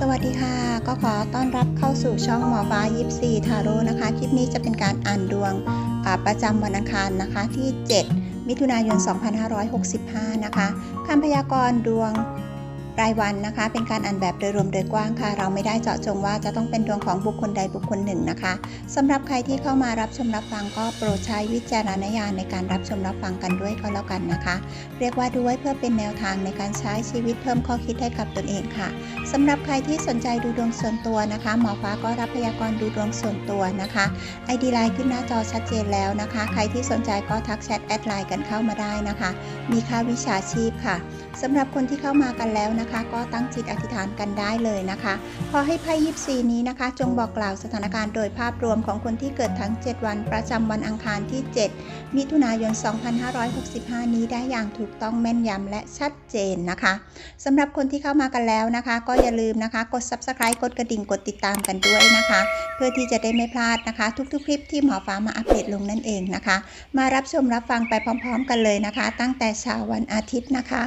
สวัสดีค่ะ ก็ขอต้อนรับเข้าสู่ช่องหมอฟ้ายิปซีทาโร่นะคะ คลิปนี้จะเป็นการอ่านดวงประจำวันอังคารนะคะที่ 7 มิถุนายน 2565 นะคะคำพยากรณ์ดวง รายวันนะคะ เป็นการอ่านแบบโดยรวมโดยกว้างค่ะ เราไม่ได้เจาะจงว่าจะต้องเป็นดวงของบุคคลใดบุคคลหนึ่งนะคะสำหรับใครที่เข้ามารับชมรับฟังก็โปรดใช้วิจารณญาณในการรับชมรับฟังกันด้วยก็แล้วกันนะคะ เรียกว่าด้วยเพื่อเป็นแนวทางในการใช้ชีวิตเพิ่มข้อคิดให้กับตนเองค่ะสำหรับใครที่สนใจดูดวงส่วนตัวนะคะ หมอฟ้าก็รับพยากรณ์ดูดวงส่วนตัวนะคะ ID ไลน์ขึ้นหน้าจอชัดเจนแล้วนะคะ ใครที่สนใจก็ทักแชทแอดไลน์กันเข้ามาได้นะคะ มีค่าวิชาชีพค่ะสำหรับคนที่เข้ามากันแล้วนะคะก็ตั้งจิตอธิษฐานกันได้เลยนะคะ ขอให้ไพ่ยิปซีนี้นะคะ จงบอกกล่าวสถานการณ์โดยภาพรวมของคนที่เกิดทั้ง 7 วันประจำวันอังคารที่ 7 มิถุนายน 2565 นี้ได้อย่างถูกต้องแม่นยำและชัดเจนนะคะสำหรับคนที่เข้ามากันแล้วนะคะ ก็อย่าลืมนะคะ กด subscribe กดกระดิ่งกดติดตามกันด้วยนะคะ เพื่อที่จะได้ไม่พลาดนะคะ ทุกๆ คลิปที่หมอฟ้ามาอัปเดตลงนั่นเองนะคะ มารับชมรับฟังไปพร้อม ๆ กันเลยนะคะ ตั้งแต่เช้าวันอาทิตย์นะคะ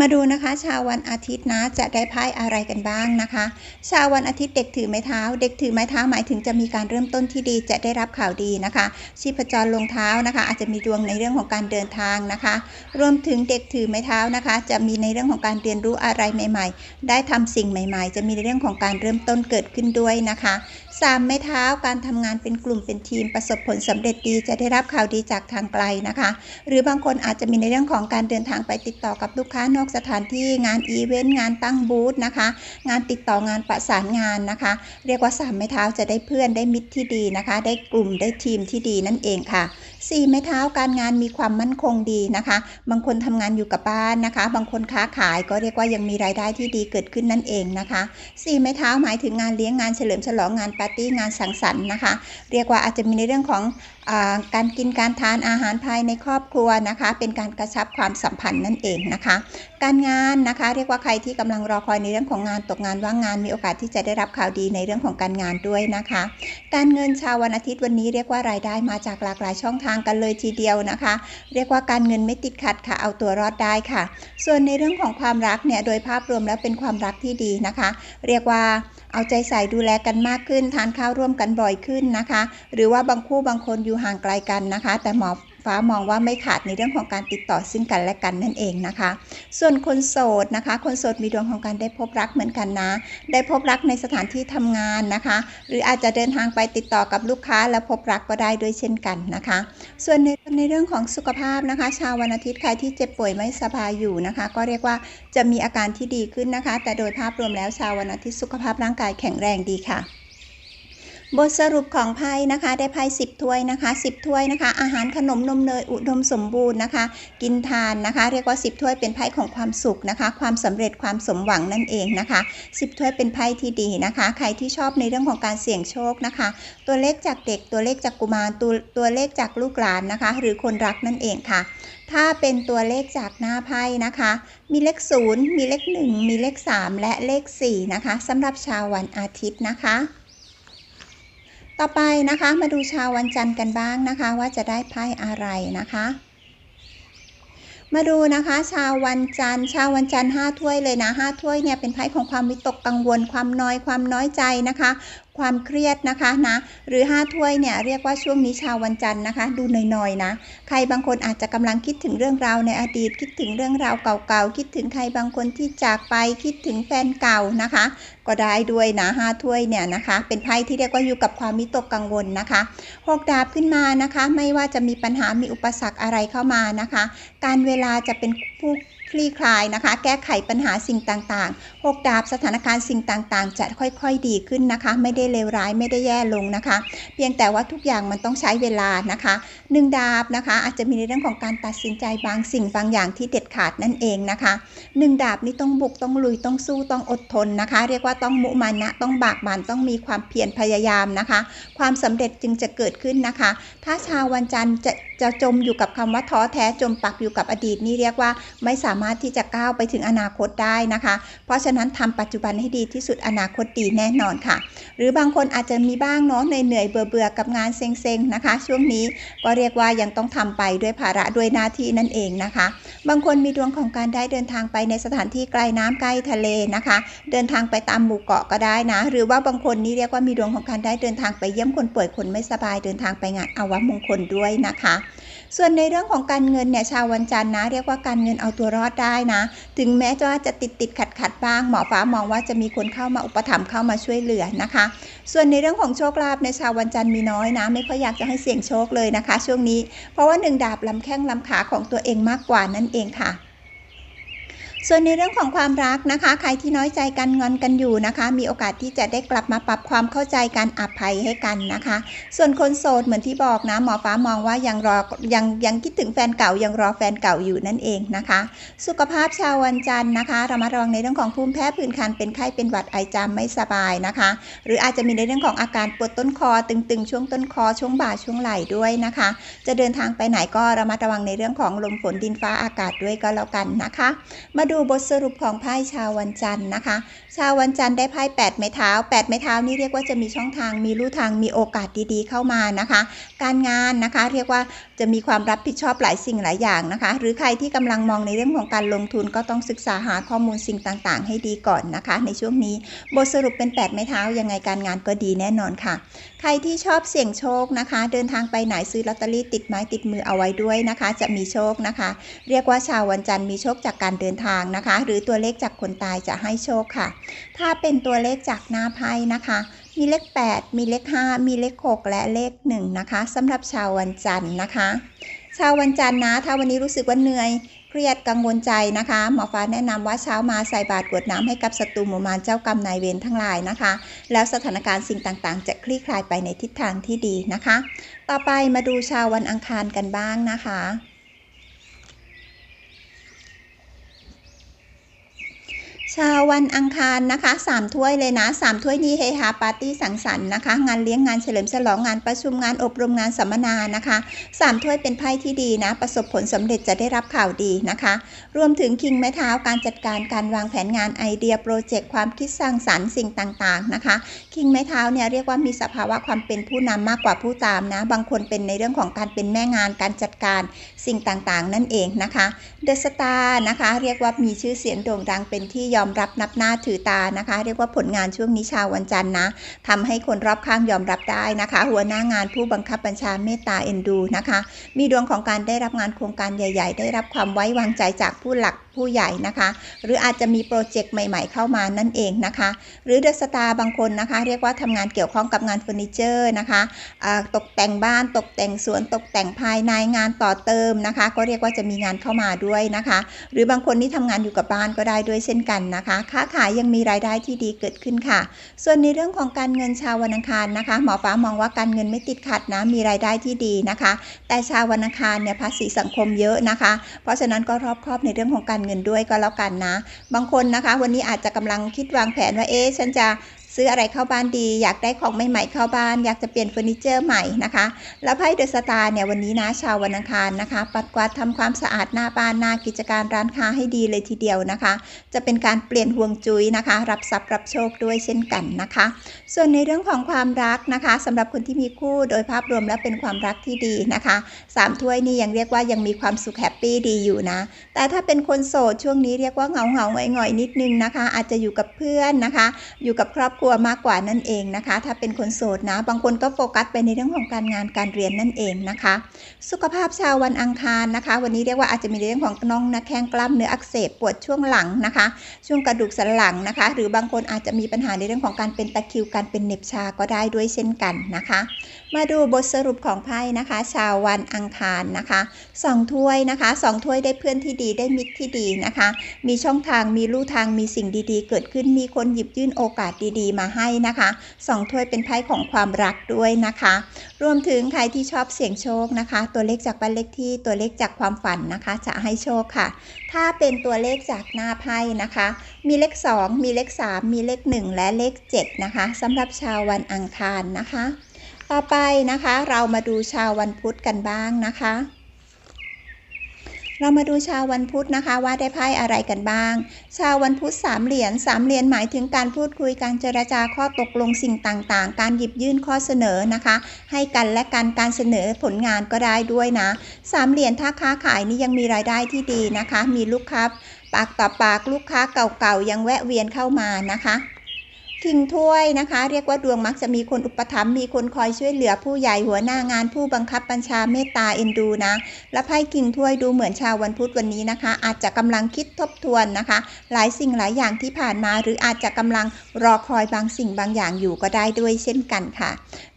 มาดูนะคะชาววันอาทิตย์นะจะได้ไพ่อะไรกันบ้างนะคะ ชาววันอาทิตย์เด็กถือไม้เท้า เด็กถือไม้เท้าหมายถึงจะมีการเริ่มต้นที่ดีจะได้รับข่าวดีนะคะ ชีพจรลงเท้านะคะ อาจจะมีดวงในเรื่องของการเดินทางนะคะ รวมถึงเด็กถือไม้เท้านะคะ จะมีในเรื่องของการเรียนรู้อะไรใหม่ ๆ ได้ทำสิ่งใหม่ ๆ จะมีในเรื่องของการเริ่มต้นเกิดขึ้นด้วยนะคะ สามไม้เท้าการทำงานเป็นกลุ่มเป็นทีมประสบผลสำเร็จดีจะได้รับข่าวดีจากทางไกลนะคะ หรือบางคนอาจจะมีในเรื่องของการเดินทางไปติดต่อกับลูกค้านอกสถานที่งานอีเวนต์งานตั้งบูธนะคะ งานติดต่องานประสานงานนะคะ เรียกว่าสามไม้เท้าจะได้เพื่อนได้มิตรที่ดีนะคะ ได้กลุ่มได้ทีมที่ดีนั่นเองค่ะ สี่ไม้เท้าการงานมีความมั่นคงดีนะคะ บางคนทำงานอยู่กับบ้านนะคะ บางคนค้าขายก็เรียกว่ายังมีรายได้ที่ดีเกิดขึ้นนั่นเองนะคะสี่ไม้เท้าหมายถึงงานเลี้ยงงานเฉลิมฉลองงานปาร์ตี้งานสังสรรค์นะคะ เรียกว่าอาจจะมีในเรื่องของอการกินการทานอาหารภายในครอบครัวนะคะ เป็นการกระชับความสัมพันธ์นั่นเองนะคะ การงานนะคะ เรียกว่าใครที่กำลังรอคอยในเรื่องของงานตกงานว่างงาน มีโอกาสที่จะได้รับข่าวดีในเรื่องของการงานด้วยนะคะ การเงินชาววันอาทิตย์วันนี้เรียกว่ารายได้มาจากหลากหลายช่องทางกันเลยทีเดียวนะคะ เรียกว่าการเงินไม่ติดขัดค่ะเอาตัวรอดได้ค่ะ ส่วนในเรื่องของความรักเนี่ยโดยภาพรวมแล้วเป็นความรักที่ดีนะคะ เรียกว่าเอาใจใส่ดูแลกันมากขึ้น ทานข้าวร่วมกันบ่อยขึ้นนะคะ หรือว่าบางคู่บางคนอยู่ห่างไกลกันนะคะ แต่หมอ ฟ้ามองว่าไม่ขาดในเรื่องของการติดต่อซึ่งกันและกันนั่นเองนะคะ ส่วนคนโสดนะคะ คนโสดมีดวงของการได้พบรักเหมือนกันนะ ได้พบรักในสถานที่ทำงานนะคะ หรืออาจจะเดินทางไปติดต่อกับลูกค้าแล้วพบรักก็ได้ด้วยเช่นกันนะคะ ส่วนในในเรื่องของสุขภาพนะคะ ชาววันอาทิตย์ใครที่เจ็บป่วยไม่สบายอยู่นะคะ ก็เรียกว่าจะมีอาการที่ดีขึ้นนะคะ แต่โดยภาพรวมแล้วชาววันอาทิตย์สุขภาพร่างกายแข็งแรงดีค่ะ บทสรุปของไพ่นะคะได้ไพ่สิบถ้วยนะคะสิบถ้วยนะคะ อาหารขนมนมเนยอุดมสมบูรณ์นะคะ กินทานนะคะ เรียกว่าสิบถ้วยเป็นไพ่ของความสุขนะคะ ความสำเร็จความสมหวังนั่นเองนะคะสิบถ้วยเป็นไพ่ที่ดีนะคะ ใครที่ชอบในเรื่องของการเสี่ยงโชคนะคะ ตัวเลขจากเด็กตัวเลขจากกุมารตัวตัวเลขจากลูกหลานนะคะ หรือคนรักนั่นเองค่ะ ถ้าเป็นตัวเลขจากหน้าไพ่นะคะ มีเลข0มีเลข1มีเลข3และเลข4นะคะสำหรับชาววันอาทิตย์นะคะ ต่อไปนะคะมาดูชาววันจันทร์กันบ้างนะคะ ว่าจะได้ไพ่อะไรนะคะ มาดูนะคะ ชาววันจันทร์ ชาววันจันทร์ห้าถ้วยเลยนะห้าถ้วยเนี่ยเป็นไพ่ของความวิตกกังวล ความน้อยความน้อยใจนะคะ ความเครียดนะคะนะหรือ 5 ถ้วยเนี่ยเรียกว่าช่วงนี้ชาววันจันทร์นะคะ ดูหน่อยๆนะใครบางคนอาจจะกำลังคิดถึงเรื่องราวในอดีต คิดถึงเรื่องราวเก่าๆคิดถึงใครบางคนที่จากไปคิดถึงแฟนเก่านะคะ ก็ได้ด้วยนะห้าถ้วยเนี่ยนะคะ เป็นไพ่ที่เรียกว่าอยู่กับความมิตกกังวลนะคะหกดาบขึ้นมานะคะ ไม่ว่าจะมีปัญหามีอุปสรรคอะไรเข้ามานะคะ การเวลาจะเป็นผู้ คลี่คลายนะคะ แก้ไขปัญหาสิ่งต่างๆหกดาบสถานการณ์สิ่งต่างๆ จะค่อยๆดีขึ้นนะคะ ไม่ได้เลวร้ายไม่ได้แย่ลงนะคะ เพียงแต่ว่าทุกอย่างมันต้องใช้เวลานะคะหนึ่งดาบนะคะ อาจจะมีในเรื่องของการตัดสินใจบางสิ่งบางอย่างที่เด็ดขาดนั่นเองนะคะหนึ่งดาบนี่ต้องบุกต้องลุยต้องสู้ต้องอดทนนะคะ เรียกว่าต้องมุมานะต้องบากบั่นต้องมีความเพียรพยายามนะคะ ความสำเร็จจึงจะเกิดขึ้นนะคะ ถ้าชาววันจันทร์จะจะจมอยู่กับคำว่าท้อแท้จมปักอยู่กับอดีตนี่เรียกว่าไม่สามามารถที่จะก้าวไปถึงอนาคตได้นะคะ เพราะฉะนั้นทำปัจจุบันให้ดีที่สุดอนาคตดีแน่นอนค่ะ หรือบางคนอาจจะมีบ้างเนาะเหนื่อยๆเบื่อกับงานเซ็งๆนะคะ ช่วงนี้ก็เรียกว่ายังต้องทำไปด้วยภาระด้วยหน้าที่นั่นเองนะคะ บางคนมีดวงของการได้เดินทางไปในสถานที่ไกลน้ำใกล้ทะเลนะคะ เดินทางไปตามหมู่เกาะก็ได้นะ หรือว่าบางคนนี่เรียกว่ามีดวงของการได้เดินทางไปเยี่ยมคนป่วยคนไม่สบายเดินทางไปงานอาวมงคลด้วยนะคะ ส่วนในเรื่องของการเงินเนี่ยชาววันจันทร์นะ เรียกว่าการเงินเอาตัวรอดได้นะ ถึงแม้ว่าจะติดติดขัดขัดบ้าง หมอฟ้ามองว่าจะมีคนเข้ามาอุปถัมภ์เข้ามาช่วยเหลือนะคะ ส่วนในเรื่องของโชคลาภในชาววันจันทร์มีน้อยนะ ไม่ค่อยอยากจะให้เสี่ยงโชคเลยนะคะ ช่วงนี้ เพราะว่าหนึ่งดาบลำแข้งลำขาของตัวเองมากกว่านั่นเองค่ะ ส่วนในเรื่องของความรักนะคะ ใครที่น้อยใจกันงอนกันอยู่นะคะ มีโอกาสที่จะได้กลับมาปรับความเข้าใจกันอภัยให้กันนะคะ ส่วนคนโสดเหมือนที่บอกนะหมอฟ้ามองว่ายังรอยังยังคิดถึงแฟนเก่ายังรอแฟนเก่าอยู่นั่นเองนะคะ สุขภาพชาววันจันทร์นะคะระมัดระวังในเรื่องของภูมิแพ้ผื่นคันเป็นไข้เป็นหวัดไอจามไม่สบายนะคะ หรืออาจจะมีในเรื่องของอาการปวดต้นคอตึงๆ ช่วงต้นคอช่วงบ่าช่วงไหล่ด้วยนะคะ จะเดินทางไปไหนก็ระมัดระวังในเรื่องของลมฝนดินฟ้าอากาศด้วยก็แล้วกันนะคะ มาดููบทสรุปของไพ่ชาววันจันทร์นะคะ ชาววันจันทร์ได้ไพ่8ไม้เท้า8ไม้เท้านี่เรียกว่าจะมีช่องทางมีลู่ทางมีโอกาสดีๆ เข้ามานะคะ การงานนะคะ เรียกว่า จะมีความรับผิดชอบหลายสิ่งหลายอย่างนะคะ หรือใครที่กำลังมองในเรื่องของการลงทุนก็ต้องศึกษาหาข้อมูลสิ่งต่างๆ ให้ดีก่อนนะคะ ในช่วงนี้บทสรุปเป็น 8 ไม้เท้ายังไงการงานก็ดีแน่นอนค่ะ ใครที่ชอบเสี่ยงโชคนะคะ เดินทางไปไหนซื้อลอตเตอรี่ติดไม้ติดมือเอาไว้ด้วยนะคะ จะมีโชคนะคะ เรียกว่าชาววันจันทร์มีโชคจากการเดินทางนะคะ หรือตัวเลขจากคนตายจะให้โชคค่ะ ถ้าเป็นตัวเลขจากหน้าไพ่นะคะ มีเลข 8 มีเลข 5 มีเลข 6 และเลข 1 นะคะสำหรับชาววันจันทร์นะคะ ชาววันจันทร์นะ ถ้าวันนี้รู้สึกว่าเหนื่อยเครียดกังวลใจนะคะ หมอฟ้าแนะนำว่าเช้ามาใส่บาตรกรวดน้ำให้กับศัตรูหมู่มารเจ้ากรรมนายเวรทั้งหลายนะคะ แล้วสถานการณ์สิ่งต่างๆ จะคลี่คลายไปในทิศทางที่ดีนะคะ ต่อไปมาดูชาววันอังคารกันบ้างนะคะ ชาววันอังคารนะคะ3ถ้วยเลยนะ3ถ้วยนี้เฮฮาปาร์ตี้สังสรรค์นะคะ งานเลี้ยงงานเฉลิมฉลองงานประชุมงานอบรมงานสัมมนานะคะ3ถ้วยเป็นไพ่ที่ดีนะ ประสบผลสำเร็จจะได้รับข่าวดีนะคะ รวมถึงคิงไม้เท้าการจัดการการวางแผนงานไอเดียโปรเจกต์ความคิดสร้างสรรค์สิ่งต่างๆนะคะ คิงไม้เท้าเนี่ยเรียกว่ามีสภาวะความเป็นผู้นำมากกว่าผู้ตามนะ บางคนเป็นในเรื่องของการเป็นแม่งานการจัดการสิ่งต่างๆ นั่นเองนะคะเดอะสตาร์นะคะเรียกว่ามีชื่อเสียงโด่งดังเป็นที่ยอมรับนับหน้าถือตานะคะ เรียกว่าผลงานช่วงนี้ชาววันจันทร์นะทำให้คนรอบข้างยอมรับได้นะคะ หัวหน้างานผู้บังคับบัญชาเมตตาเอ็นดูนะคะ มีดวงของการได้รับงานโครงการใหญ่ ๆ ได้รับความไว้วางใจจากผู้หลัก ผู้ใหญ่นะคะ หรืออาจจะมีโปรเจกต์ใหม่ ๆ เข้ามานั่นเองนะคะ หรือเดอะสตาร์บางคนนะคะ เรียกว่าทำงานเกี่ยวข้องกับงานเฟอร์นิเจอร์นะคะตกแต่งบ้านตกแต่งสวนตกแต่งภายในงานต่อเติมนะคะ ก็เรียกว่าจะมีงานเข้ามาด้วยนะคะ หรือบางคนที่ทำงานอยู่กับบ้านก็ได้ด้วยเช่นกันนะคะ ค้าขายยังมีรายได้ที่ดีเกิดขึ้นค่ะ ส่วนในเรื่องของการเงินชาววันอังคารนะคะ หมอฟ้ามองว่าการเงินไม่ติดขัดนะมีรายได้ที่ดีนะคะ แต่ชาววันอังคารเนี่ยภาษีสังคมเยอะนะคะ เพราะฉะนั้นก็รอบคอบในเรื่องของการเงินด้วยก็แล้วกันนะ บางคนนะคะ วันนี้อาจจะกำลังคิดวางแผนว่าเอ๊ะฉันจะ ซื้ออะไรเข้าบ้านดี อยากได้ของใหม่ๆเข้าบ้าน อยากจะเปลี่ยนเฟอร์นิเจอร์ใหม่นะคะ แล้วไพ่เดอะสตาร์เนี่ยวันนี้นะชาววันอังคารนะคะ ปัดกวาดทำความสะอาดหน้าบ้านหน้ากิจการร้านค้าให้ดีเลยทีเดียวนะคะ จะเป็นการเปลี่ยนห่วงจุ้ยนะคะ รับทรัพย์รับโชคด้วยเช่นกันนะคะ ส่วนในเรื่องของความรักนะคะสำหรับคนที่มีคู่โดยภาพรวมแล้วเป็นความรักที่ดีนะคะสามถ้วยนี่ยังเรียกว่ายังมีความสุขแฮปปี้ดีอยู่นะ แต่ถ้าเป็นคนโสดช่วงนี้เรียกว่าเหงาเหงาๆหงอยนิดนึงนะคะ อาจจะอยู่กับเพื่อนนะคะ อยู่กับครอบครัวมากกว่านั่นเองนะคะ ถ้าเป็นคนโสดนะ บางคนก็โฟกัสไปในเรื่องของการงานการเรียนนั่นเองนะคะ สุขภาพชาววันอังคารนะคะ วันนี้เรียกว่าอาจจะมีเรื่องของน่องนะแข้งกล้ามเนื้ออักเสบปวดช่วงหลังนะคะ ช่วงกระดูกสันหลังนะคะ หรือบางคนอาจจะมีปัญหาในเรื่องของการเป็นตะคริวการเป็นเน็บชาก็ได้ด้วยเช่นกันนะคะ มาดูบทสรุปของไพ่นะคะ ชาววันอังคารนะคะสองถ้วยนะคะสองถ้วยได้เพื่อนที่ดีได้มิตรที่ดีนะคะ มีช่องทางมีลู่ทางมีสิ่งดีๆ เกิดขึ้นมีคนหยิบยื่นโอกาสดีๆ มาให้นะคะสองถ้วยเป็นไพ่ของความรักด้วยนะคะ รวมถึงใครที่ชอบเสี่ยงโชคนะคะ ตัวเลขจากบ้านเลขที่ตัวเลขจากความฝันนะคะ จะให้โชคค่ะ ถ้าเป็นตัวเลขจากหน้าไพ่นะคะ มีเลข 2 มีเลข 3 มีเลข 1 และเลข7นะคะสำหรับชาววันอังคารนะคะ ต่อไปนะคะ เรามาดูชาววันพุธกันบ้างนะคะ เรามาดูชาววันพุธนะคะว่าได้ไพ่อะไรกันบ้าง ชาววันพุธสามเหรียญสามเหรียญหมายถึงการพูดคุยการเจรจาข้อตกลงสิ่งต่างๆ การหยิบยื่นข้อเสนอนะคะ ให้กันและกันการเสนอผลงานก็ได้ด้วยนะสามเหรียญถ้าค้าขายนี่ยังมีรายได้ที่ดีนะคะ มีลูกค้าปากต่อปากลูกค้าเก่าๆยังแวะเวียนเข้ามานะคะ คิงถ้วยนะคะ เรียกว่าดวงมักจะมีคนอุปถัมภ์มีคนคอยช่วยเหลือผู้ใหญ่หัวหน้างานผู้บังคับบัญชาเมตตาเอ็นดูนะ และไพ่คิงถ้วยดูเหมือนชาววันพุธวันนี้นะคะ อาจจะกำลังคิดทบทวนนะคะ หลายสิ่งหลายอย่างที่ผ่านมา หรืออาจจะกำลังรอคอยบางสิ่งบางอย่างอยู่ก็ได้ด้วยเช่นกันค่ะ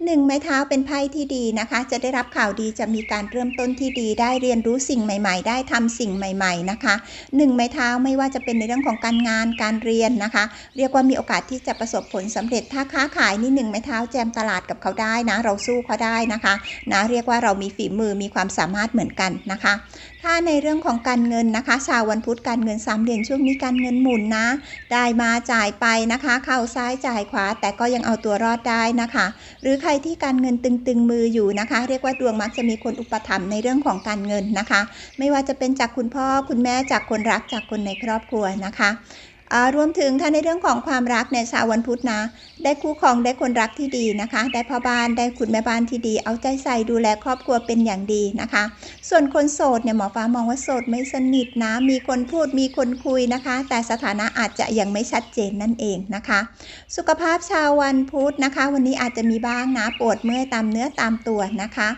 หนึ่งไม้เท้าเป็นไพ่ที่ดีนะคะ จะได้รับข่าวดีจะมีการเริ่มต้นที่ดี ได้เรียนรู้สิ่งใหม่ ๆ ได้ทำสิ่งใหม่ ๆนะคะหนึ่งไม้เท้าไม่ว่าจะเป็นในเรื่องของการงานการเรียนนะคะ เรียกว่ามีโอกาสที่จะประสบผลสำเร็จถ้าค้าขายนี่หนึ่งไม้เท้าแจมตลาดกับเขาได้นะ เราสู้เขาได้นะคะนะเรียกว่าเรามีฝีมือมีความสามารถเหมือนกันนะคะ ถ้าในเรื่องของการเงินนะคะชาววันพุธการเงินสามเหรียญช่วงนี้การเงินหมุนนะ ได้มาจ่ายไปนะคะ เข้าซ้ายจ่ายขวา แต่ก็ยังเอาตัวรอดได้นะคะ หรือใครที่การเงินตึงๆมืออยู่นะคะ เรียกว่าดวงมักจะมีคนอุปถัมภ์ในเรื่องของการเงินนะคะ ไม่ว่าจะเป็นจากคุณพ่อคุณแม่จากคนรักจากคนในครอบครัวนะคะ รวมถึงถ้าในเรื่องของความรักเนี่ยชาววันพุธนะ ได้คู่ครองได้คนรักที่ดีนะคะ ได้พ่อบ้านได้คุณแม่บ้านที่ดี เอาใจใส่ดูแลครอบครัวเป็นอย่างดีนะคะ ส่วนคนโสดเนี่ยหมอฟ้ามองว่าโสดไม่สนิทนะ มีคนพูดมีคนคุยนะคะ แต่สถานะอาจจะยังไม่ชัดเจนนั่นเองนะคะ สุขภาพชาววันพุธนะคะ วันนี้อาจจะมีบ้างนะปวดเมื่อยตามเนื้อตามตัวนะคะ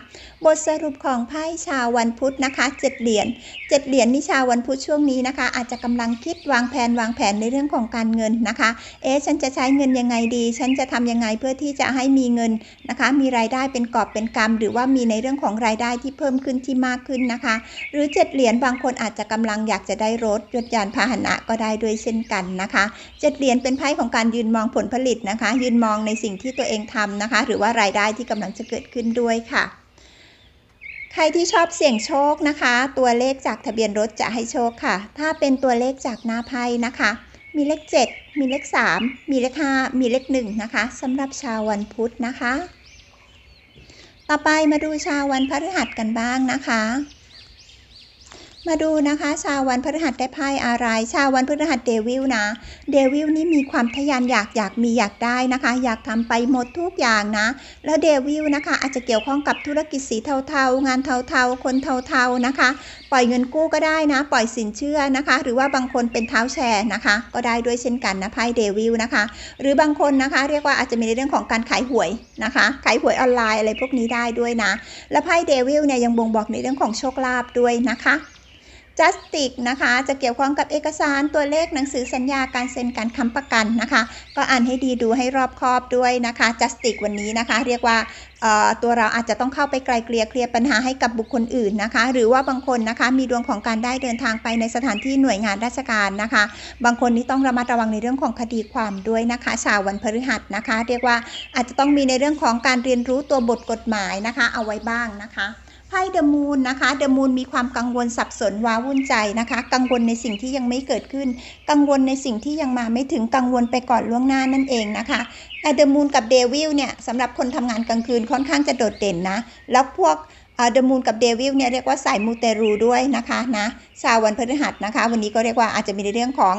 บทสรุปของไพ่ชาววันพุธนะคะเจ็ดเหรียญเจ็ดเหรียญนี่ชาววันพุธช่วงนี้นะคะ อาจจะกำลังคิดวางแผนวางแผนในเรื่องของการเงินนะคะ เอ๊ะฉันจะใช้เงินยังไงดี ฉันจะทำยังไงเพื่อที่จะให้มีเงินนะคะ มีรายได้เป็นกอบเป็นกำหรือว่ามีในเรื่องของรายได้ที่เพิ่มขึ้นที่มากขึ้นนะคะ หรือเจ็ดเหรียญบางคนอาจจะกำลังอยากจะได้รถยนต์ยานพาหนะก็ได้ด้วยเช่นกันนะคะเจ็ดเหรียญเป็นไพ่ของการยืนมองผลผลิตนะคะ ยืนมองในสิ่งที่ตัวเองทำนะคะ หรือว่ารายได้ที่กำลังจะเกิดขึ้นด้วยค่ะใครที่ชอบเสี่ยงโชคนะคะ ตัวเลขจากทะเบียนรถจะให้โชคค่ะ ถ้าเป็นตัวเลขจากหน้าไพ่นะคะ มีเลข 7 มีเลข 3 มีเลข 5 มีเลข 1 นะคะสำหรับชาววันพุธนะคะ ต่อไปมาดูชาววันพฤหัสกันบ้างนะคะ มาดูนะคะ ชาววันพฤหัสได้ไพ่อะไร ชาววันพฤหัสเดวิลนะเดวิลนี่มีความทยานอยากอยากมีอยากได้นะคะ อยากทำไปหมดทุกอย่างนะ แล้วเดวิลนะคะ อาจจะเกี่ยวข้องกับธุรกิจสีเทาๆ งานเทาๆ คนเทาๆนะคะ ปล่อยเงินกู้ก็ได้นะ ปล่อยสินเชื่อนะคะ หรือว่าบางคนเป็นเท้าแชร์นะคะ ก็ได้ด้วยเช่นกันนะไพ่เดวิลนะคะ หรือบางคนนะคะ เรียกว่าอาจจะมีในเรื่องของการขายหวยนะคะขายหวยออนไลน์อะไรพวกนี้ได้ด้วยนะ และไพ่เดวิลเนี่ยยังบ่งบอกในเรื่องของโชคลาภด้วยนะคะ จัสติกนะคะจะเกี่ยวข้องกับเอกสารตัวเลขหนังสือสัญญาการเซ็นการค้ำประกันนะคะ ก็อ่านให้ดีดูให้รอบคอบด้วยนะคะจัสติกวันนี้นะคะ เรียกว่าตัวเราอาจจะต้องเข้าไปไกลเกลี่ยเคลียร์ปัญหาให้กับบุคคลอื่นนะคะ หรือว่าบางคนนะคะมีดวงของการได้เดินทางไปในสถานที่หน่วยงานราชการนะคะ บางคนนี้ต้องระมัดระวังในเรื่องของคดีความด้วยนะคะชาววันพฤหัสนะคะ เรียกว่าอาจจะต้องมีในเรื่องของการเรียนรู้ตัวบทกฎหมายนะคะ เอาไว้บ้างนะคะ ไพ่เดอะมูนนะคะเดอะมูนมีความกังวลสับสนว้าวุ่นใจนะคะ กังวลในสิ่งที่ยังไม่เกิดขึ้น กังวลในสิ่งที่ยังมาไม่ถึงกังวลไปก่อนล่วงหน้านั่นเองนะคะแต่เดอะมูนกับเดวิลเนี่ยสำหรับคนทำงานกลางคืนค่อนข้างจะโดดเด่นนะ แล้วพวกเดอะมูนกับเดวิลเนี่ยเรียกว่าสายมูเตรูด้วยนะคะนะชาววันพฤหัสนะคะ วันนี้ก็เรียกว่าอาจจะมีในเรื่องของ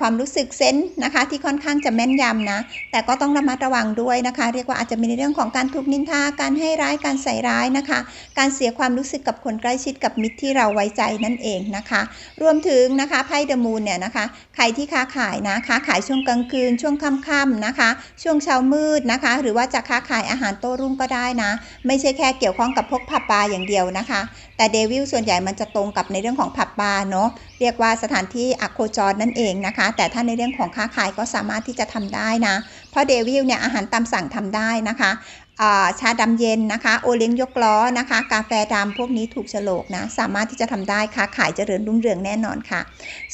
ความรู้สึกเซนส์นะคะที่ค่อนข้างจะแม่นยำนะ แต่ก็ต้องระมัดระวังด้วยนะคะ เรียกว่าอาจจะมีในเรื่องของการถูกนินทาการให้ร้ายการใส่ร้ายนะคะ การเสียความรู้สึกกับคนใกล้ชิดกับมิตรที่เราไว้ใจนั่นเองนะคะ รวมถึงนะคะไพ่เดอะมูนเนี่ยนะคะใครที่ค้าขายนะค้าขายช่วงกลางคืน ช่วงค่ำๆนะคะ ช่วงเช้ามืดนะคะ หรือว่าจะค้าขายอาหารโต้รุ่งก็ได้นะ ไม่ใช่แค่เกี่ยวข้องกับพวกผับบาร์อย่างเดียวนะคะ แต่เดวิลส่วนใหญ่มันจะตรงกับในเรื่องของผับบาร์เนาะเรียกว่าสถานที่อโคจรนั่นเองนะคะ แต่ถ้าในเรื่องของค้าขายก็สามารถที่จะทำได้นะ เพราะเดวิลเนี่ยอาหารตามสั่งทำได้นะคะ ชาดำเย็นนะคะ โอเลี้ยงยกล้อนะคะ กาแฟดำพวกนี้ถูกฉลกนะ สามารถที่จะทำได้ค้าขายเจริญรุ่งเรืองแน่นอนค่ะ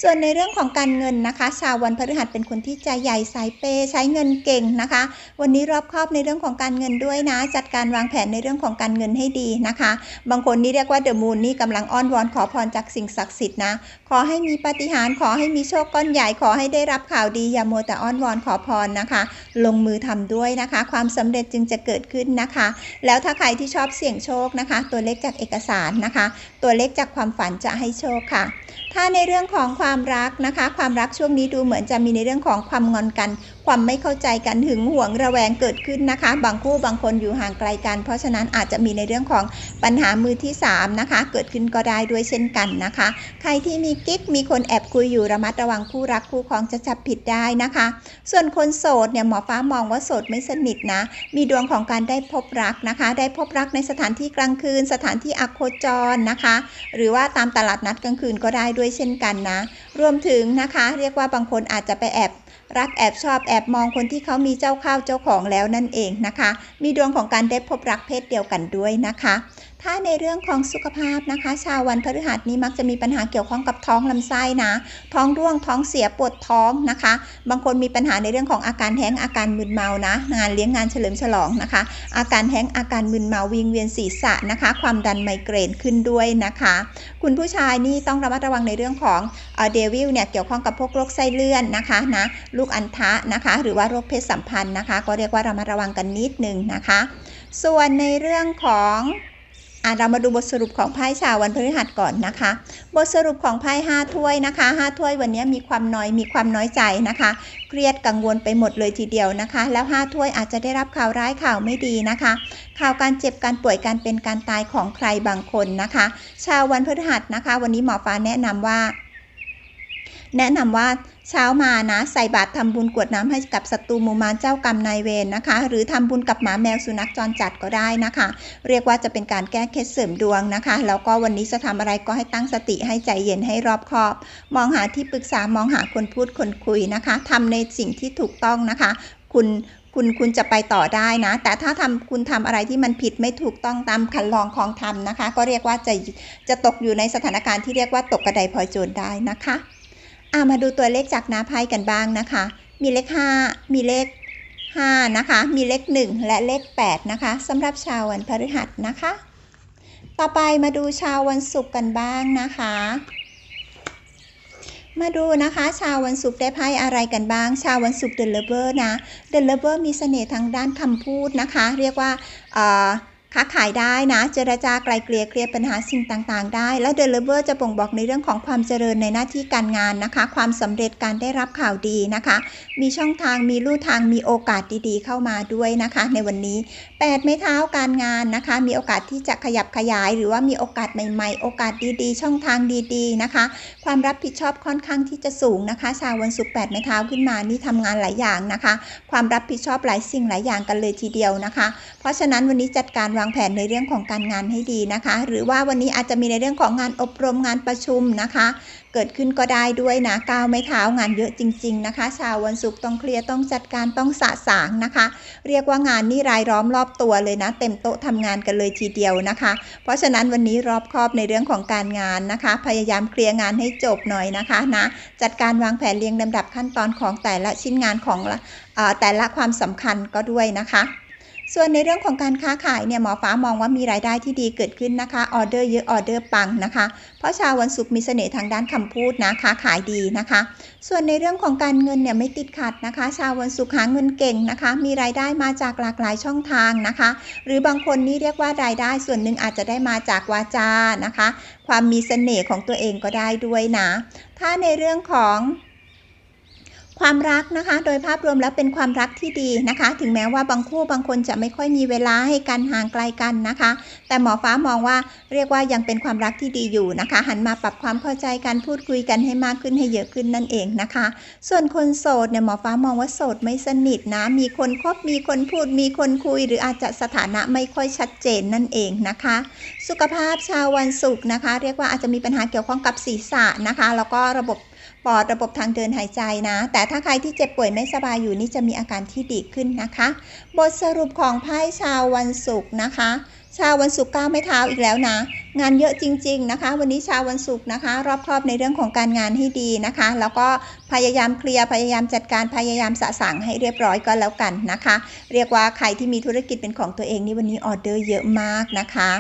ส่วนในเรื่องของการเงินนะคะ ชาววันพฤหัสเป็นคนที่ใจใหญ่สายเปใช้เงินเก่งนะคะ วันนี้รอบครอบในเรื่องของการเงินด้วยนะ จัดการวางแผนในเรื่องของการเงินให้ดีนะคะ บางคนนี่เรียกว่าเดอะมูนนี่กำลังอ้อนวอนขอพรจากสิ่งศักดิ์สิทธิ์นะ ขอให้มีปาฏิหาริย์ขอให้มีโชคก้อนใหญ่ขอให้ได้รับข่าวดีอย่ามัวแต่อ้อนวอนขอพรนะคะ ลงมือทำด้วยนะคะ ความสำเร็จจึงจะเกิดขึ้นขึ้นนะคะ แล้วถ้าใครที่ชอบเสี่ยงโชคนะคะ ตัวเลขจากเอกสารนะคะ ตัวเลขจากความฝันจะให้โชคค่ะ ถ้าในเรื่องของความรักนะคะ ความรักช่วงนี้ดูเหมือนจะมีในเรื่องของความงอนกัน ความไม่เข้าใจกันหึงหวงระแวงเกิดขึ้นนะคะ บางคู่บางคนอยู่ห่างไกลกัน เพราะฉะนั้นอาจจะมีในเรื่องของปัญหามือที่3นะคะ เกิดขึ้นก็ได้ด้วยเช่นกันนะคะ ใครที่มีกิ๊กมีคนแอบคุยอยู่ระมัดระวังคู่รักคู่ครองจะจับผิดได้นะคะ ส่วนคนโสดเนี่ยหมอฟ้ามองว่าโสดไม่สนิทนะ มีดวงของการได้พบรักนะคะ ได้พบรักในสถานที่กลางคืน สถานที่อโคจรนะคะ หรือว่าตามตลาดนัดกลางคืนก็ได้ด้วยเช่นกันนะ รวมถึงนะคะ เรียกว่าบางคนอาจจะไปแอบรักแอบชอบแอบมองคนที่เขามีเจ้าข้าวเจ้าของแล้วนั่นเองนะคะ มีดวงของการได้พบรักเพศเดียวกันด้วยนะคะ ถ้าในเรื่องของสุขภาพนะคะ ชาววันพฤหัสนี้มักจะมีปัญหาเกี่ยวข้องกับท้องลำไส้นะ ท้องร่วงท้องเสียปวดท้องนะคะ บางคนมีปัญหาในเรื่องของอาการแห้งอาการมึนเมานะ งานเลี้ยงงานเฉลิมฉลองนะคะ อาการแห้งอาการมึนเมาวิงเวียนศีรษะนะคะ ความดันไมเกรนขึ้นด้วยนะคะ คุณผู้ชายนี่ต้องระมัดระวังในเรื่องของเดวิลเนี่ยเกี่ยวข้องกับพวกโรคไส้เลื่อนนะคะนะลูกอัณฑะนะคะ หรือว่าโรคเพศสัมพันธ์นะคะ ก็เรียกว่าระมัดระวังกันนิดนึงนะคะ ส่วนในเรื่องของ อะเรามาดูบทสรุปของไพ่ชาววันพฤหัสก่อนนะคะ บทสรุปของไพ่5ถ้วยนะคะ5ถ้วยวันนี้มีความน้อยมีความน้อยใจนะคะ เครียดกังวลไปหมดเลยทีเดียวนะคะ แล้ว5ถ้วยอาจจะได้รับข่าวร้ายข่าวไม่ดีนะคะ ข่าวการเจ็บการป่วยการเป็นการตายของใครบางคนนะคะ ชาววันพฤหัสนะคะ วันนี้หมอฟ้าแนะนำว่า แนะนำว่า เช้ามานะใส่บาตรทำบุญกวดน้ำให้กับศัตรูมูมารเจ้ากรรมนายเวรนะคะ หรือทำบุญกับหมาแมวสุนัขจรจัดก็ได้นะคะ เรียกว่าจะเป็นการแก้เคล็ดเสริมดวงนะคะ แล้วก็วันนี้จะทำอะไรก็ให้ตั้งสติให้ใจเย็นให้รอบคอบ มองหาที่ปรึกษามองหาคนพูดคนคุยนะคะทำในสิ่งที่ถูกต้องนะคะ คุณคุณคุณจะไปต่อได้นะ แต่ถ้าทำคุณทำอะไรที่มันผิดไม่ถูกต้องตามคันลองของธรรมนะคะ ก็เรียกว่าจะจะตกอยู่ในสถานการณ์ที่เรียกว่าตกกระไดพลอยโจรได้นะคะ อามาดูตัวเลขจากหน้าไพ่กันบ้างนะคะ มีเลข 5 มีเลข 5 นะคะ มีเลข 1 และเลข 8 นะคะสำหรับชาววันพฤหัสนะคะ ต่อไปมาดูชาววันศุกร์กันบ้างนะคะ มาดูนะคะ ชาววันศุกร์ได้ไพ่อะไรกันบ้าง ชาววันศุกร์เดลเวอร์นะ เดลเวอร์มีเสน่ห์ทางด้านคำพูดนะคะ เรียกว่า ค้าขายได้นะ เจรจาไกลเกลี่ยเคลียร์ปัญหาสิ่งต่างๆ ได้ แล้วเดลิเวอร์จะบ่งบอกในเรื่องของความเจริญในหน้าที่การงานนะคะ ความสำเร็จการได้รับข่าวดีนะคะ มีช่องทางมีลู่ทางมีโอกาสดีๆ เข้ามาด้วยนะคะ ในวันนี้ 8 ไม้เท้าการงานนะคะ มีโอกาสที่จะขยับขยาย หรือว่ามีโอกาสใหม่ๆ โอกาสดีๆ ช่องทางดีๆนะคะ ความรับผิดชอบค่อนข้างที่จะสูงนะคะชาววันศุกร์8ไม้เท้าขึ้นมานี่ทำงานหลายอย่างนะคะ ความรับผิดชอบหลายสิ่งหลายอย่างกันเลยทีเดียวนะคะ เพราะฉะนั้นวันนี้จัดการวางางแผนในเรื่องของการงานให้ดีนะคะ หรือว่าวันนี้อาจจะมีในเรื่องของงานอบรมงานประชุมนะคะ เกิดขึ้นก็ได้ด้วยนะก้าวไม่เท้างานเยอะจริง ๆนะคะ ชาววันศุกร์ต้องเคลียร์ต้องจัดการต้องสะสางนะคะ เรียกว่างานนี่รายล้อมรอบตัวเลยนะ เต็มโต๊ะทำงานกันเลยทีเดียวนะคะ เพราะฉะนั้นวันนี้รอบคอบในเรื่องของการงานนะคะ พยายามเคลียร์งานให้จบหน่อยนะคะนะจัดการวางแผนเรียงลำดับขั้นตอนของแต่ละชิ้นงานของแต่ละความสำคัญก็ด้วยนะคะ ส่วนในเรื่องของการค้าขายเนี่ยหมอฟ้ามองว่ามีรายได้ที่ดีเกิดขึ้นนะคะออเดอร์เยอะออเดอร์ปังนะคะ เพราะชาววันศุกร์มีเสน่ห์ทางด้านคำพูดนะค้าขายดีนะคะ ส่วนในเรื่องของการเงินเนี่ยไม่ติดขัดนะคะ ชาววันศุกร์หาเงินเก่งนะคะ มีรายได้มาจากหลากหลายช่องทางนะคะ หรือบางคนนี่เรียกว่ารายได้ ส่วนหนึ่งอาจจะได้มาจากวาจานะคะ ความมีเสน่ห์ของตัวเองก็ได้ด้วยนะ ถ้าในเรื่องของ ความรักนะคะ โดยภาพรวมแล้วเป็นความรักที่ดีนะคะ ถึงแม้ว่าบางคู่บางคนจะไม่ค่อยมีเวลาให้กันห่างไกลกันนะคะ แต่หมอฟ้ามองว่าเรียกว่ายังเป็นความรักที่ดีอยู่นะคะ หันมาปรับความเข้าใจกันพูดคุยกันให้มากขึ้นให้เยอะขึ้นนั่นเองนะคะ ส่วนคนโสดเนี่ยหมอฟ้ามองว่าโสดไม่สนิทนะ มีคนคบมีคนพูดมีคนคุย หรืออาจจะสถานะไม่ค่อยชัดเจนนั่นเองนะคะ สุขภาพชาววันศุกร์นะคะ เรียกว่าอาจจะมีปัญหาเกี่ยวข้องกับศีรษะนะคะ แล้วก็ระบบ ปอดระบบทางเดินหายใจนะ แต่ถ้าใครที่เจ็บป่วยไม่สบายอยู่นี่จะมีอาการที่ดีขึ้นนะคะ บทสรุปของไพ่ชาววันศุกร์นะคะ ชาววันศุกร์ก้าวไม่เท้าอีกแล้วนะ งานเยอะจริง ๆนะคะ วันนี้ชาววันศุกร์นะคะ รอบครอบในเรื่องของการงานให้ดีนะคะ แล้วก็พยายามเคลียร์พยายามจัดการพยายามสะสางให้เรียบร้อยก็แล้วกันนะคะ เรียกว่าใครที่มีธุรกิจเป็นของตัวเองนี่วันนี้ออเดอร์เยอะมากนะคะ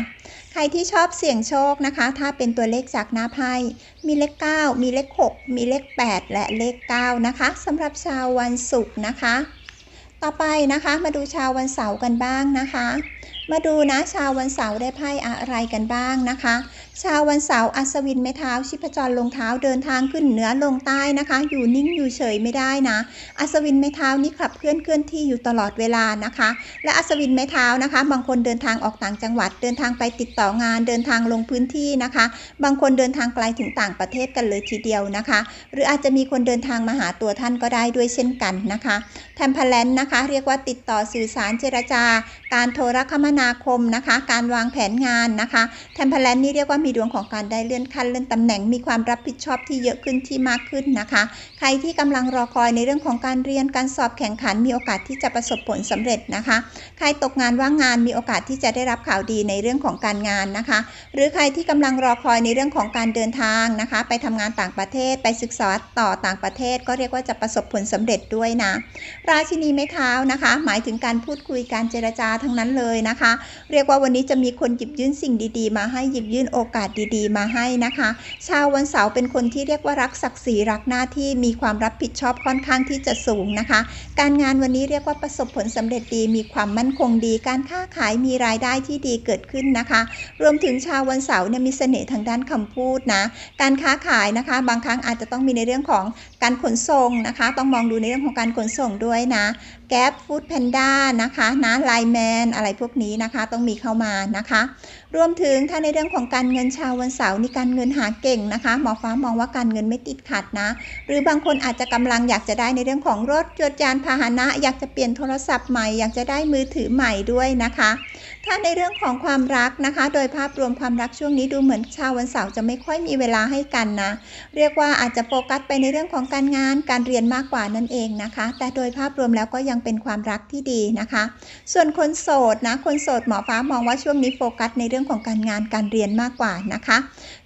ใครที่ชอบเสี่ยงโชคนะคะ ถ้าเป็นตัวเลขจากหน้าไพ่มีเลข 9 มีเลข 6 มีเลข 8 และเลข 9 นะคะสำหรับชาววันศุกร์นะคะ ต่ต่อไปนะคะมาดูชาววันเสาร์กันบ้างนะคะ มาดูนะชาววันเสาร์ได้ไพ่อะไรกันบ้างนะคะ ชาววันเสาร์อัศวินไม้เท้าชิพจรลงเท้าเดินทางขึ้นเหนือลงใต้นะคะ อยู่นิ่งอยู่เฉยไม่ได้นะ อัศวินไม้เท้านี่ขับเคลื่อนเคลื่อนที่อยู่ตลอดเวลานะคะ และอัศวินไม้เท้านะคะ บางคนเดินทางออกต่างจังหวัด เดินทางไปติดต่องานเดินทางลงพื้นที่นะคะ บางคนเดินทางไกลถึงต่างประเทศกันเลยทีเดียวนะคะ หรืออาจจะมีคนเดินทางมาหาตัวท่านก็ได้ด้วยเช่นกันนะคะแทมเพลนนะคะ เรียกว่าติดต่อสื่อสารเจรจาการโทรคมนาคมนะคะ การวางแผนงานนะคะแทมเพลนนี่เรียกว่ามีดวงของการได้เลื่อนขั้นเลื่อนตำแหน่งมีความรับผิดชอบที่เยอะขึ้นที่มากขึ้นนะคะ ใครที่กำลังรอคอยในเรื่องของการเรียนการสอบแข่งขันมีโอกาสที่จะประสบผลสำเร็จนะคะ ใครตกงานว่างงานมีโอกาสที่จะได้รับข่าวดีในเรื่องของการงานนะคะ หรือใครที่กำลังรอคอยในเรื่องของการเดินทางนะคะ ไปทำงานต่างประเทศไปศึกษาต่อต่างประเทศ ก็เรียกว่าจะประสบผลสำเร็จด้วยนะ ราชินีไม้เท้านะคะ หมายถึงการพูดคุยการเจรจาทั้งนั้นเลยนะคะ เรียกว่าวันนี้จะมีคนหยิบยื่นสิ่งดี ๆ มาให้หยิบยื่นโอกกาสดีๆ มาให้นะคะ ชาววันเสาร์เป็นคนที่เรียกว่ารักศักดิ์ศรีรักหน้าที่มีความรับผิดชอบค่อนข้างที่จะสูงนะคะ การงานวันนี้เรียกว่าประสบผลสำเร็จดี มีความมั่นคงดี การค้าขายมีรายได้ที่ดีเกิดขึ้นนะคะ รวมถึงชาววันเสาร์เนี่ยมีเสน่ห์ทางด้านคำพูดนะ การค้าขายนะคะ บางครั้งอาจจะต้องมีในเรื่องของการขนส่งนะคะ ต้องมองดูในเรื่องของการขนส่งด้วยนะ แก๊ปฟู้ดแพนด้านะคะนะไลแมนอะไรพวกนี้นะคะ ต้องมีเข้ามานะคะ รวมถึงถ้าในเรื่องของการเงินชาววันเสาร์นี่การเงินหาเก่งนะคะ หมอฟ้ามองว่าการเงินไม่ติดขัดนะ หรือบางคนอาจจะกำลังอยากจะได้ในเรื่องของรถยนต์ยานพาหนะ อยากจะเปลี่ยนโทรศัพท์ใหม่อยากจะได้มือถือใหม่ด้วยนะคะ ถ้าในเรื่องของความรักนะคะ โดยภาพรวมความรักช่วงนี้ดูเหมือนชาววันเสาร์จะไม่ค่อยมีเวลาให้กันนะ เรียกว่าอาจจะโฟกัสไปในเรื่องของการงานการเรียนมากกว่านั่นเองนะคะ แต่โดยภาพรวมแล้วก็ยังเป็นความรักที่ดีนะคะ ส่วนคนโสดนะ คนโสดหมอฟ้ามองว่าช่วงนี้โฟกัสในเรื่องของการงานการเรียนมากกว่านะคะ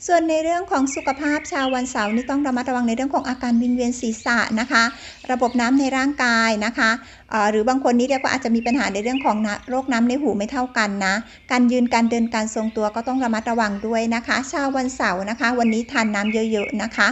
ส่วนในเรื่องของสุขภาพชาววันเสาร์นี่ต้องระมัดระวังในเรื่องของอาการวิงเวียนศีรษะนะคะ ระบบน้ำในร่างกายนะคะหรือบางคนนี่เรียกว่าอาจจะมีปัญหาในเรื่องของโรคน้ำในหูไม่เท่ากันนะ การยืนการเดินการทรงตัวก็ต้องระมัดระวังด้วยนะคะชาววันเสาร์นะคะ วันนี้ทานน้ำเยอะๆนะคะ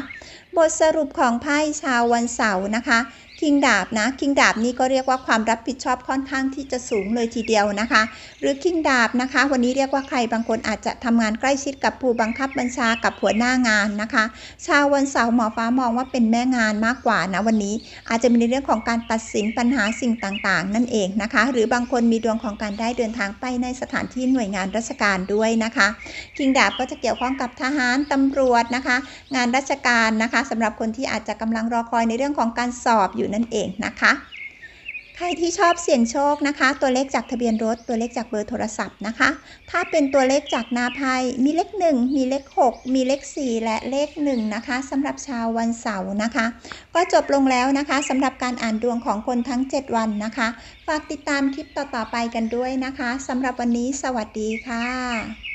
บทสรุปของไพ่ชาววันเสาร์นะคะ คิงดาบนะคิงดาบนี่ก็เรียกว่าความรับผิดชอบค่อนข้างที่จะสูงเลยทีเดียวนะคะ หรือคิงดาบนะคะ วันนี้เรียกว่าใครบางคนอาจจะทำงานใกล้ชิดกับผู้บังคับบัญชากับหัวหน้างานนะคะ ชาววันเสาร์หมอฟ้ามองว่าเป็นแม่งานมากกว่านะวันนี้อาจจะมีในเรื่องของการตัดสินปัญหาสิ่งต่างๆ นั่นเองนะคะ หรือบางคนมีดวงของการได้เดินทางไปในสถานที่หน่วยงานราชการด้วยนะคะคิงดาบก็จะเกี่ยวข้องกับทหารตำรวจนะคะ งานราชการนะคะสำหรับคนที่อาจจะกำลังรอคอยในเรื่องของการสอบอยู่อยู่นั่นเองนะคะ ใครที่ชอบเสี่ยงโชคนะคะ ตัวเลขจากทะเบียนรถ ตัวเลขจากเบอร์โทรศัพท์นะคะ ถ้าเป็นตัวเลขจากนาภัยมีเลข 1 มีเลข 6 มีเลข 4 และเลข 1 นะคะสำหรับชาววันเสาร์นะคะ ก็จบลงแล้วนะคะสำหรับการอ่านดวงของคนทั้ง 7 วันนะคะ ฝากติดตามคลิปต่อๆไปกันด้วยนะคะสำหรับวันนี้สวัสดีค่ะ